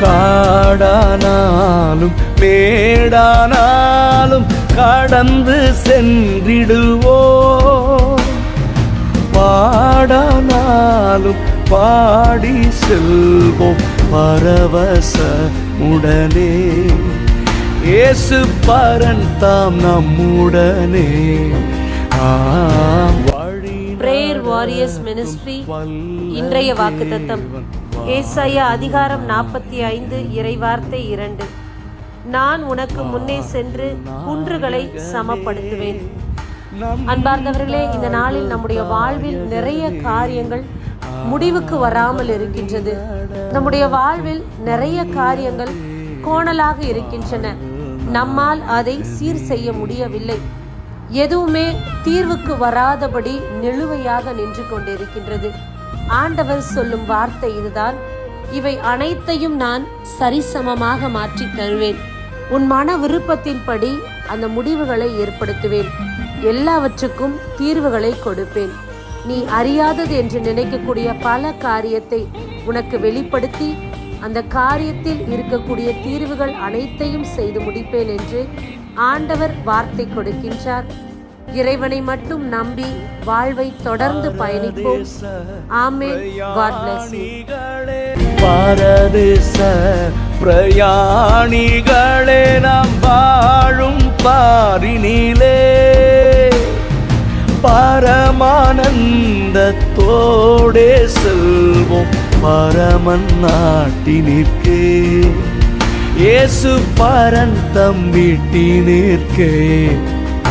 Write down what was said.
காடானாலும் மேடானாலும் கடந்து சென்றிடுவோம் பாடானாலும் பாடி செல்வோம் பரவச உடனே. இயேசு பரன் தாம் நம்முடனே பிரேயர் வாரியர்ஸ் மினிஸ்ட்ரி இன்றைய வாக்குத்தத்தம். ஏசாயா அதிகாரம் நாற்பத்தி ஐந்து இறைவார்த்தை இரண்டு. நான் உனக்கு முன்னே சென்று குன்றுகளை சமப்படுத்துவேன். அன்பார்ந்தவர்களே இந்த நாளில் நம்முடைய வாழ்வில் நிறைய காரியங்கள் முடிவுக்கு வராமல் இருக்கின்றது. நம்முடைய வாழ்வில் நிறைய காரியங்கள் கோணலாக இருக்கின்றன. நம்மால் அதை சீர் செய்ய முடியவில்லை. எதுவுமே தீர்வுக்கு வராதபடி நிலுவையாக நின்று கொண்டிருக்கின்றது. ஆண்டவர் சொல்லும் வார்த்தை இதுதான். இவை அனைத்தையும் நான் சரிசமமாக மாற்றி தருவேன். உன் மன விருப்பத்தின்படி அந்த முடிவுகளை ஏற்படுத்துவேன். எல்லாவற்றுக்கும் தீர்வுகளை கொடுப்பேன். நீ அறியாதது என்று நினைக்கக்கூடிய பல காரியத்தை உனக்கு வெளிப்படுத்தி அந்த காரியத்தில் இருக்கக்கூடிய தீர்வுகள் அனைத்தையும் செய்து முடிப்பேன் என்று ஆண்டவர் வார்த்தை கொடுக்கின்றார். இறைவனை மட்டும் நம்பி வாழ்வை தொடர்ந்து பயணிப்போம். ஆமே பாரதேச பிரயாணிகளே நாம் வாழும் பாரினிலே. பரமானந்தத்தோடே செல்வோம் பரமன் நாட்டினிற்கே. இயேசு பரன் தம் வீட்டினிற்கே. ஆ